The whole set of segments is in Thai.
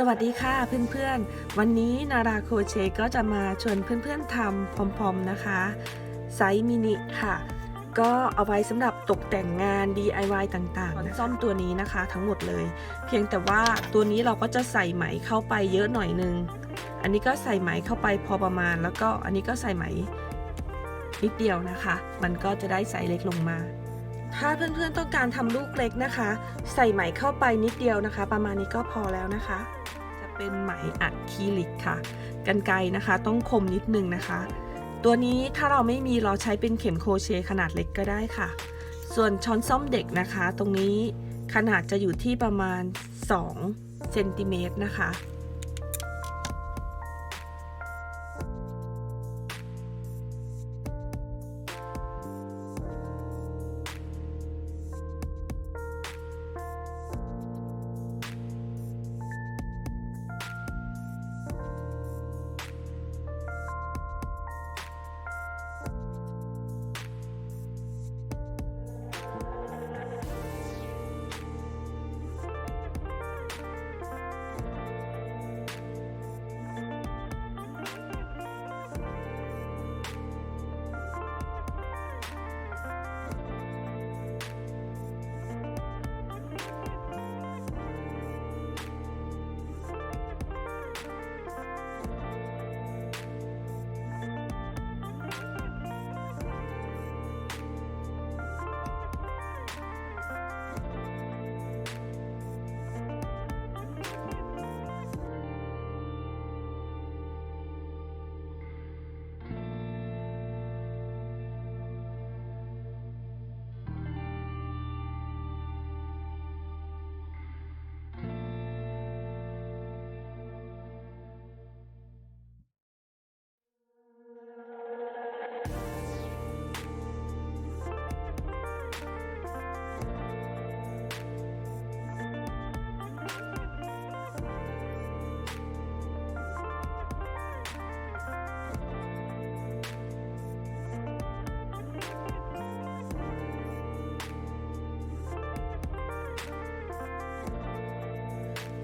สวัสดีค่ะเพื่อนๆ วันนี้นาราโคเชก็จะมาชวนเพื่อนๆทำพอมๆนะคะไซส์มินิค่ะ ก็เอาไว้สำหรับตกแต่งงาน DIY ต่างๆซ่อมตัวนี้นะคะทั้งหมดเลย เพียงแต่ว่าตัวนี้เราก็จะใส่ไหมเข้าไปเยอะหน่อยนึง อันนี้ก็ใส่ไหมเข้าไปพอประมาณ แล้วก็อันนี้ก็ใส่ไหมนิดเดียวนะคะ มันก็จะได้ไซส์เล็กลงมา ถ้าเพื่อนๆต้องการทำลูกเล็กนะคะ ใส่ไหมเข้าไปนิดเดียวนะคะ ประมาณนี้ก็พอแล้วนะคะ จะเป็นไหมอะคริลิกค่ะ กันไกรนะคะ ต้องคมนิดนึงนะคะ ตัวนี้ถ้าเราไม่มีเราใช้เป็นเข็มโครเชต์ขนาดเล็กก็ได้ค่ะ ส่วนช้อนซ่อมเด็กนะคะ ตรงนี้ขนาดจะอยู่ที่ประมาณ2เซนติเมตรนะคะ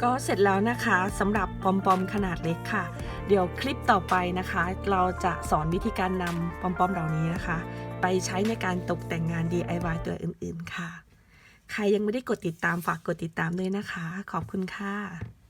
ก็เสร็จแล้วนะคะสำหรับปอมปอมขนาดเล็กค่ะ เดี๋ยวคลิปต่อไปนะคะ เราจะสอนวิธีการนำปอมปอมเหล่านี้นะคะ ไปใช้ในการตกแต่งงาน DIY ตัวอื่น ๆค่ะ ใครยังไม่ได้กดติดตามฝากกดติดตามด้วยนะคะ ขอบคุณค่ะ